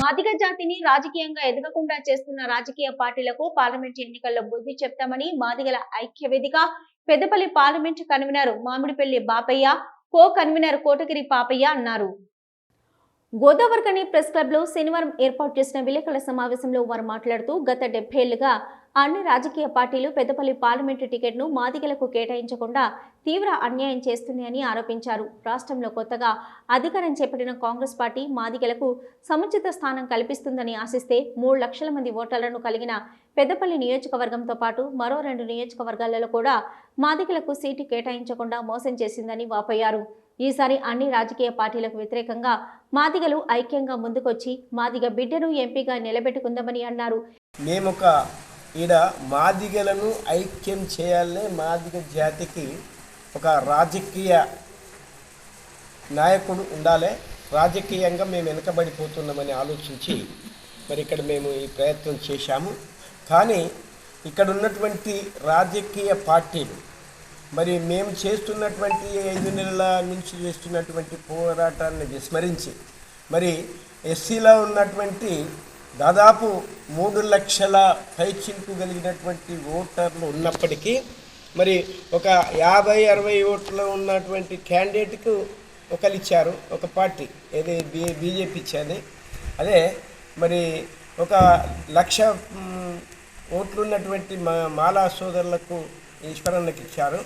మాదిగ జాతిని రాజకీయంగా ఎదగకుండా చేస్తున్న రాజకీయ పార్టీలకు పార్లమెంట్ ఎన్నికల్లో బుద్ధి చెప్తామని మాదిగల ఐక్య వేదిక Peddapalli parliament convener Mamidipalli Bapaiah co convener Kotagiri Papaiah అన్నారు. గోదావరికని ప్రెస్ క్లబ్లో శనివారం ఏర్పాటు చేసిన విలేకరుల సమావేశంలో వారు మాట్లాడుతూ గత డెబ్బై ఏళ్ళుగా అన్ని రాజకీయ పార్టీలు పెద్దపల్లి పార్లమెంటు టికెట్ను మాదిగలకు కేటాయించకుండా తీవ్ర అన్యాయం చేస్తున్నాయని ఆరోపించారు. రాష్ట్రంలో కొత్తగా అధికారం చేపట్టిన కాంగ్రెస్ పార్టీ మాదిగలకు సముచిత స్థానం కల్పిస్తుందని ఆశిస్తే మూడు లక్షల మంది ఓటర్లను కలిగిన పెద్దపల్లి నియోజకవర్గంతో పాటు మరో రెండు నియోజకవర్గాలలో కూడా మాదిగలకు సీటు కేటాయించకుండా మోసం చేసిందని వాపోయారు. ఈసారి అన్ని రాజకీయ పార్టీలకు వ్యతిరేకంగా మాదిగలు ఐక్యంగా ముందుకొచ్చి మాదిగ బిడ్డను ఎంపీగా నిలబెట్టుకుందామని అన్నారు. మేమొక ఈడ మాదిగలను ఐక్యం చేయాలనే మాదిగ జాతికి ఒక రాజకీయ నాయకుడు ఉండాలి. రాజకీయంగా మేము వెనుకబడిపోతున్నామని ఆలోచించి మరి ఇక్కడ మేము ఈ ప్రయత్నం చేశాము. కానీ ఇక్కడ ఉన్నటువంటి రాజకీయ పార్టీలు మరి మేము చేస్తున్నటువంటి ఐదు నెలల నుంచి చేస్తున్నటువంటి పోరాటాన్ని విస్మరించి మరి ఎస్సీలో ఉన్నటువంటి దాదాపు మూడు లక్షల పైచింపు కలిగినటువంటి ఓటర్లు ఉన్నప్పటికీ మరి ఒక యాభై అరవై ఓట్లు ఉన్నటువంటి క్యాండిడేట్కు ఒకరు ఇచ్చారు ఒక పార్టీ ఏది బీ బీజేపీ ఇచ్చేది అదే మరి ఒక లక్ష ఓట్లు ఉన్నటువంటి మా మాలా సోదరులకు ఈశ్వరన్నకి ఇచ్చారు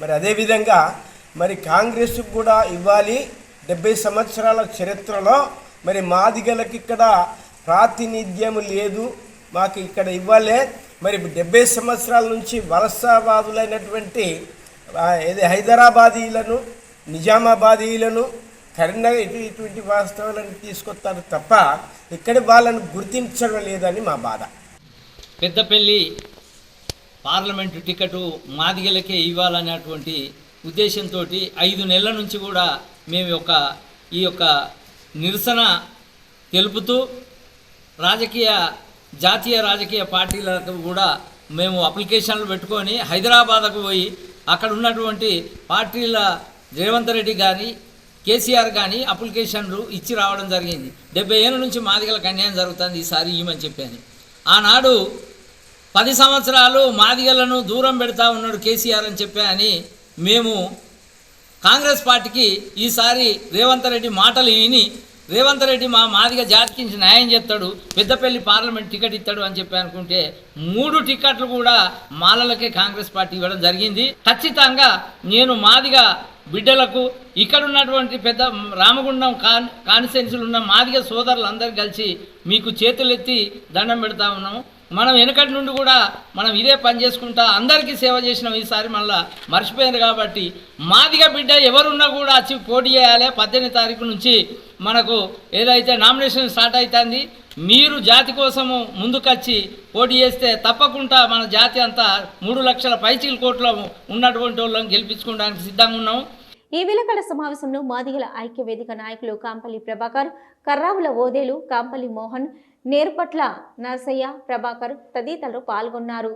మరి అదేవిధంగా మరి కాంగ్రెస్కు కూడా ఇవ్వాలి డెబ్బై సంవత్సరాల చరిత్రలో మరి మాదిగలకు ఇక్కడ ప్రాతినిధ్యం లేదు. మాకు ఇక్కడ ఇవ్వాలే. మరి డెబ్బై సంవత్సరాల నుంచి వలసవాదులైనటువంటి ఏది హైదరాబాదీలను నిజామాబాదీలను కరీంనగర్ ఇటు ఇటువంటి వాస్తవాలను తీసుకొస్తారు తప్ప ఇక్కడ వాళ్ళను గుర్తించడం లేదని మా బాధ. పెద్దపల్లి పార్లమెంటు టికెట్ మాదిగలకే ఇవ్వాలనేటువంటి ఉద్దేశంతో ఐదు నెలల నుంచి కూడా మేము యొక్క ఈ యొక్క నిరసన తెలుపుతూ రాజకీయ జాతీయ రాజకీయ పార్టీలకు కూడా మేము అప్లికేషన్లు పెట్టుకొని హైదరాబాద్కు పోయి అక్కడ ఉన్నటువంటి పార్టీల రేవంత్ రెడ్డి కానీ కేసీఆర్ కానీ అప్లికేషన్లు ఇచ్చి రావడం జరిగింది. డెబ్బై ఏళ్ళ నుంచి మాదిగలకు అన్యాయం జరుగుతుంది ఈసారి ఇవ్వమని చెప్పాను ఆనాడు పది సంవత్సరాలు మాదిగలను దూరం పెడతా ఉన్నాడు కేసీఆర్ అని చెప్పా అని మేము కాంగ్రెస్ పార్టీకి ఈసారి రేవంత్ రెడ్డి మాటలు విని రేవంత్ రెడ్డి మా మాదిగా జాతికించి న్యాయం చేస్తాడు పెద్దపల్లి పార్లమెంట్ టికెట్ ఇస్తాడు అని చెప్పి అనుకుంటే మూడు టికెట్లు కూడా మాలలకే కాంగ్రెస్ పార్టీ ఇవ్వడం జరిగింది. ఖచ్చితంగా నేను మాదిగా బిడ్డలకు ఇక్కడ ఉన్నటువంటి పెద్ద రామగుండం కాన్ కాన్స్టిట్యున్సీలు ఉన్న మాదిగ సోదరులందరూ కలిసి మీకు చేతులెత్తి దండం పెడతా ఉన్నాము. మనం వెనకటి నుండి కూడా మనం ఇదే పని చేసుకుంటా అందరికీ సేవ చేసినాం ఈసారి మళ్ళా మర్చిపోయింది కాబట్టి మాదిగ బిడ్డ ఎవరున్నా కూడా వచ్చి పోటీ చేయాలి. పద్దెనిమిది తారీఖు నుంచి మనకు ఏదైతే నామినేషన్ స్టార్ట్ అవుతుంది మీరు జాతి కోసము ముందుకొచ్చి పోటీ చేస్తే తప్పకుండా మన జాతి అంతా మూడు లక్షల పైచీల కోట్ల ఉన్నటువంటి వాళ్ళని గెలిపించుకోవడానికి సిద్ధంగా ఉన్నాము. ఈ విలకడ సమావేశంలో మాదిగల ఐక్య వేదిక నాయకులు కాంపల్లి ప్రభాకర్ కర్రావుల ఓదేలు కాంపల్లి మోహన్ నేర్పట్ల నరసయ్య ప్రభాకర్ తదితరులు పాల్గొన్నారు.